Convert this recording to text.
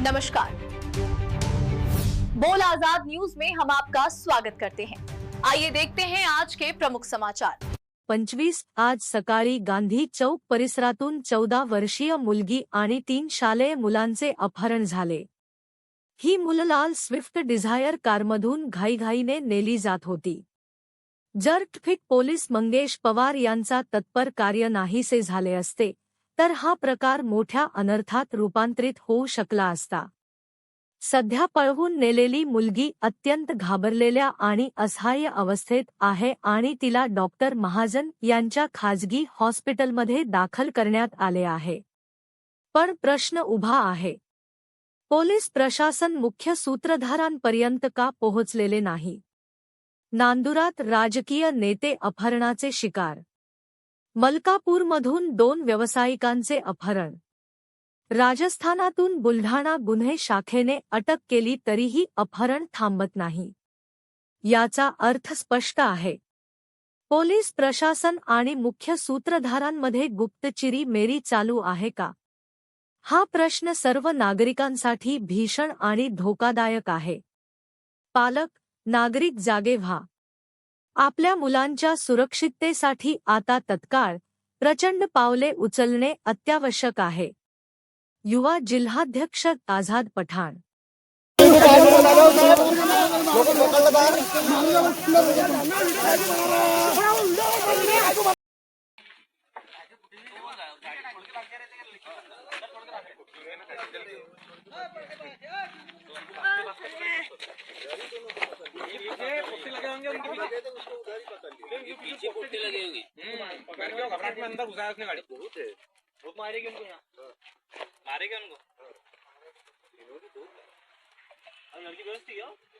नमस्कार। बोल आज़ाद न्यूज़ में हम आपका स्वागत करते हैं। आइए देखते हैं आज के प्रमुख समाचार। पंचवीस, आज सकाळी गांधी चौक परिसरातून चौदा वर्षीय मुलगी आणि तीन शालेय मुलांचे अपहरण झाले. ही मुलं लाल स्विफ्ट डिझायर कारमधून घाईघाईने नेली जात होती. जर ट्रॅफिक पोलीस मंगेश पवार यांचा तत्पर कार्य नाहीसे झाले असते तर हा प्रकार मोठ्या अनर्थात रूपांतरित होऊ शकला असता. सध्या पळवून नेलेली मुलगी अत्यंत घाबरलेल्या आणि असहाय्य अवस्थेत आहे आणि तिला डॉक्टर महाजन यांच्या खाजगी हॉस्पिटलमध्ये दाखल करण्यात आले आहे. पण प्रश्न उभा आहे. पोलीस प्रशासन मुख्य सूत्रधारांपर्यंत का पोहोचलेले नाही? नांदुरात राजकीय नेते अपहरणाचे शिकार मलकापूरमधून दोन व्यावसायिकांचे अपहरण. राजस्थानातून बुलढाणा गुन्हे शाखेने अटक केली तरीही अपहरण थांबत नाही. याचा अर्थ स्पष्ट आहे. पोलीस प्रशासन आणि मुख्य सूत्रधारांमध्ये गुप्तचिरी मेरी चालू आहे का? हा प्रश्न सर्व नागरिकांसाठी भीषण आणि धोकादायक आहे. पालक नागरिक जागे व्हा. आपल्या मुलांच्या सुरक्षिततेसाठी आता तत्काळ प्रचंड पावले उचलणे अत्यावश्यक आहे. युवा जिल्हाध्यक्ष आझाद पठाण. पीछे कुत्ते लगे होंगे। हम्म, घबराहट में अंदर घुसाया उसने गाड़ी। वो मारेगी उनको यहाँ। मारेगा उनको? अब लड़की व्यवस्थित है।